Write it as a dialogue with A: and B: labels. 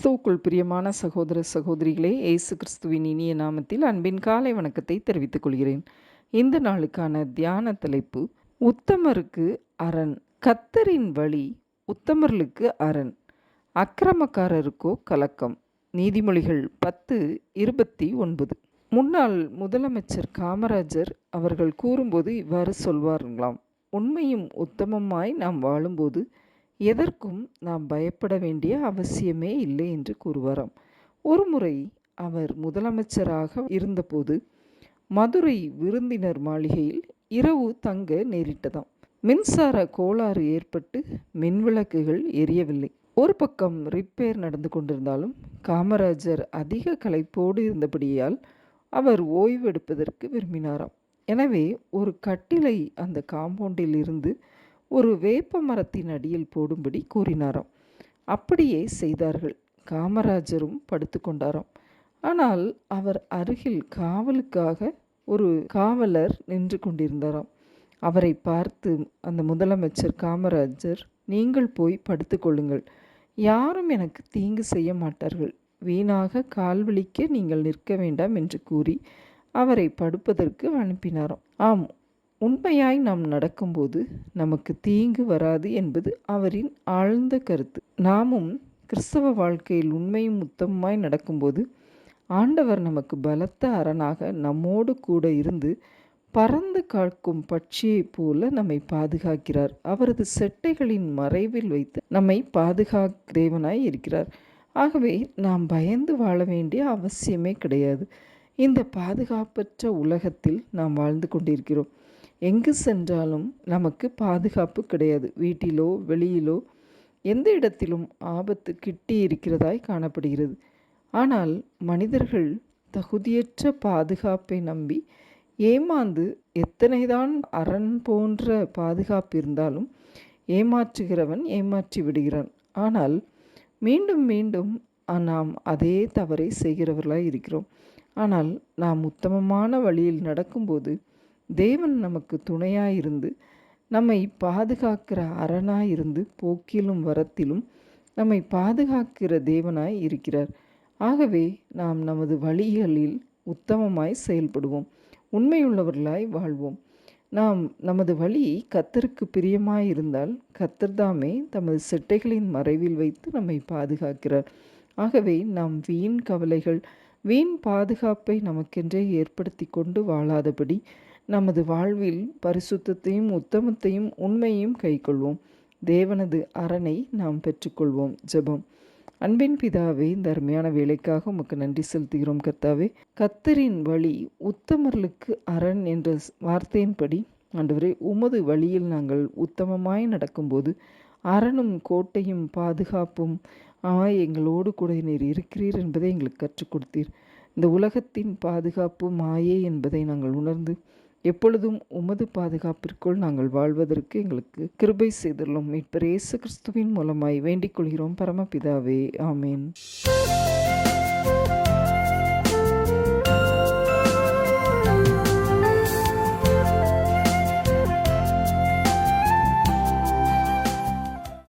A: கிறிஸ்துவுக்குள் பிரியமான சகோதர சகோதரிகளே இயேசு கிறிஸ்துவின் இனிய நாமத்தில் அன்பின் காலை வணக்கத்தை தெரிவித்துக் கொள்கிறேன். இந்த நாளுக்கான தியான தலைப்பு உத்தமருக்கு அரண் கத்தரின் வழி உத்தமர்களுக்கு அரண் அக்கிரமக்காரருக்கோ கலக்கம். நீதிமொழிகள் பத்து இருபத்தி ஒன்பது. முன்னாள் முதலமைச்சர் காமராஜர் அவர்கள் கூறும்போது இவ்வாறு சொல்வார்களாம் உண்மையும் உத்தமமாய் நாம் வாழும்போது எதற்கும் நாம் பயப்பட வேண்டிய அவசியமே இல்லை என்று கூறுவாராம். ஒருமுறை அவர் முதலமைச்சராக இருந்தபோது மதுரை விருந்தினர் மாளிகையில் இரவு தங்க நேரிட்டதாம். மின்சார கோளாறு ஏற்பட்டு மின்விளக்குகள் எரியவில்லை. ஒரு பக்கம் ரிப்பேர் நடந்து கொண்டிருந்தாலும் காமராஜர் அதிக களைப்போடு இருந்தபடியால் அவர் ஓய்வெடுப்பதற்கு விரும்பினாராம். எனவே ஒரு கட்டிலை அந்த காம்பவுண்டில் இருந்து ஒரு வேப்ப மரத்தின் அடியில் போடும்படி கூறினாராம். அப்படியே செய்தார்கள். காமராஜரும் படுத்து கொண்டாராம். ஆனால் அவர் அருகில் காவலுக்காக ஒரு காவலர் நின்று கொண்டிருந்தாராம். அவரை பார்த்து அந்த முதலமைச்சர் காமராஜர் நீங்கள் போய் படுத்துக்கொள்ளுங்கள் யாரும் எனக்கு தீங்கு செய்ய மாட்டார்கள். வீணாக கால்வழிக்க நீங்கள் நிற்க வேண்டாம் என்று கூறி அவரை படுப்பதற்கு அனுப்பினாராம். ஆம் உண்மையாய் நாம் நடக்கும்போது நமக்கு தீங்கு வராது என்பது அவரின் ஆழ்ந்த கருத்து. நாமும் கிறிஸ்தவ வாழ்க்கையில் உண்மையும் உத்தமமாய் நடக்கும்போது ஆண்டவர் நமக்கு பலத்த அரணாக நம்மோடு கூட இருந்து பறந்து காக்கும் பட்சியைப் போல நம்மை பாதுகாக்கிறார். அவரது செட்டைகளின் மறைவில் வைத்து நம்மை பாதுகா தேவனாய் இருக்கிறார். ஆகவே நாம் பயந்து வாழ வேண்டிய அவசியமே கிடையாது. இந்த பாதுகாப்பற்ற உலகத்தில் நாம் வாழ்ந்து கொண்டிருக்கிறோம். எங்கு சென்றாலும் நமக்கு பாதுகாப்பு கிடையாது. வீட்டிலோ வெளியிலோ எந்த இடத்திலும் ஆபத்து கிட்டி இருக்கிறதாய் காணப்படுகிறது. ஆனால் மனிதர்கள் தகுதியற்ற பாதுகாப்பை நம்பி ஏமாந்து எத்தனைதான் அரண் போன்ற பாதுகாப்பு இருந்தாலும் ஏமாற்றுகிறவன் ஏமாற்றி விடுகிறான். ஆனால் மீண்டும் மீண்டும் நாம் அதே தவறை செய்கிறவர்களாய் இருக்கிறோம். ஆனால் நாம் உத்தமமான வழியில் நடக்கும்போது தேவன் நமக்கு துணையாயிருந்து நம்மை பாதுகாக்கிற அரணாயிருந்து போக்கிலும் வரத்திலும் நம்மை பாதுகாக்கிற தேவனாய் இருக்கிறார். ஆகவே நாம் நமது வழிகளில் உத்தமமாய் செயல்படுவோம். உண்மையுள்ளவர்களாய் வாழ்வோம். நாம் நமது வழி கத்தருக்கு பிரியமாய் இருந்தால் கத்தர்தாமே தமது செட்டைகளின் மறைவில் வைத்து நம்மை பாதுகாக்கிறார். ஆகவே நாம் வீண் கவலைகள் வீண் பாதுகாப்பை நமக்கென்றே ஏற்படுத்தி கொண்டு வாழாதபடி நமது வாழ்வில் பரிசுத்தத்தையும் உத்தமத்தையும் உண்மையும் கைக்கொள்வோம். தேவனது அரணை நாம் பெற்றுக்கொள்வோம். ஜெபம். அன்பின் பிதாவே இந்த அருமையான வேலைக்காக உமக்கு நன்றி செலுத்துகிறோம் கர்த்தாவே. கத்தரின் வழி உத்தமர்களுக்கு அரண் என்ற வார்த்தையின்படி ஆண்டவரே உமது வழியில் நாங்கள் உத்தமமாய் நடக்கும்போது அரணும் கோட்டையும் பாதுகாப்பும் ஆய் எங்களோடு கூட நீர் இருக்கிறீர் என்பதை எங்களுக்கு கற்றுக் கொடுத்தீர். இந்த உலகத்தின் பாதுகாப்பு மாயே என்பதை நாங்கள் உணர்ந்து எப்பொழுதும் உமது பாதுகாப்பிற்குள் நாங்கள் வாழ்வதற்கு எங்களுக்கு கிருபை செய்துள்ளோம். மீட்பர் இயேசு கிறிஸ்துவின் மூலமாய் வேண்டிக் கொள்கிறோம். பரமபிதாவே ஆமேன்.